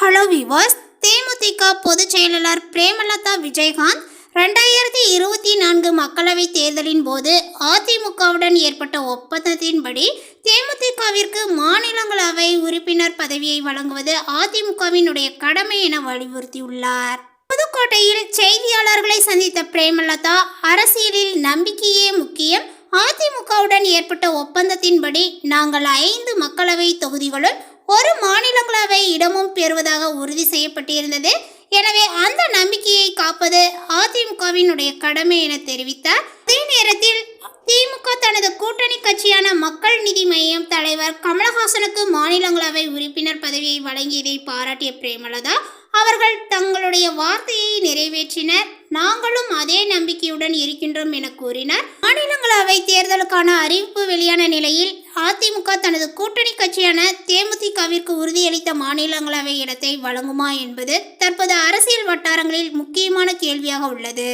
Hello விவாஸ் தேமுதிக பொதுச் செயலாளர் பிரேமலதா விஜயகாந்த் ரெண்டாயிரத்தி இருபத்தி நான்கு மக்களவைத் தேர்தலின் போது அதிமுகவுடன் ஏற்பட்ட ஒப்பந்தத்தின்படி தேமுதிகவிற்கு மாநிலங்களவை உறுப்பினர் பதவியை வழங்குவது அதிமுகவினுடைய கடமை என வலியுறுத்தியுள்ளார். புதுக்கோட்டையில் செய்தியாளர்களை சந்தித்த பிரேமலதா அரசியலில் நம்பிக்கையே முக்கியம். அதிமுகவுடன் ஏற்பட்ட ஒப்பந்தத்தின்படி நாங்கள் ஐந்து மக்களவை தொகுதிகளும் ஒரு மாநிலங்களவை இடமும் பெறுவதாக உறுதி செய்யப்பட்டிருந்தது. எனவே அந்த நம்பிக்கையை காப்பது அதிமுகவினுடைய கடமை என தெரிவித்தார். அதே நேரத்தில் திமுக தனது கூட்டணி கட்சியான மக்கள் நிதி மையம் தலைவர் கமலஹாசனுக்கு மாநிலங்களவை உறுப்பினர் பதவியை வழங்கியதை பாராட்டிய பிரேமலதா அவர்கள் தங்களுடைய வார்த்தையை நிறைவேற்றினர். நாங்களும் அதே நம்பிக்கையுடன் இருக்கின்றோம் என கூறினார். மாநிலங்களவை தேர்தலுக்கான அறிவிப்பு வெளியான நிலையில் அதிமுக தனது கூட்டணி கட்சியான தேமுதிகவிற்கு உறுதியளித்த மாநிலங்களவை இடத்தை வழங்குமா என்பது தற்போது அரசியல் வட்டாரங்களில் முக்கியமான கேள்வியாக உள்ளது.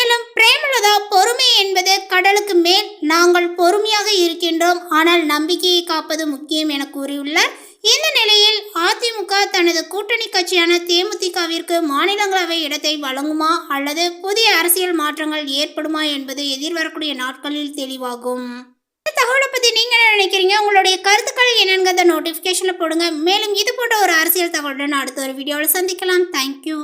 மேலும் பிரேமலதா பொறுமை என்பது கடலுக்கு மேல் நாங்கள் பொறுமையாக இருக்கின்றோம் ஆனால் நம்பிக்கையை காப்பது முக்கியம் என கூறியுள்ளார். இந்த நிலையில் அதிமுக தனது கூட்டணி கட்சியான தேமுதிகவிற்கு மாநிலங்களவை இடத்தை வழங்குமா அல்லது புதிய அரசியல் மாற்றங்கள் ஏற்படுமா என்பது எதிர்வரக்கூடிய நாட்களில் தெளிவாகும். நீங்கள் என்ன நினைக்கிறீங்க? உங்களுடைய கருத்துக்கள் என்னங்கிறத நோட்டிஃபிகேஷனில் போடுங்க. மேலும் இது போன்ற ஒரு அரசியல் தகவலுடன் அடுத்த ஒரு வீடியோவில் சந்திக்கலாம். தேங்க்யூ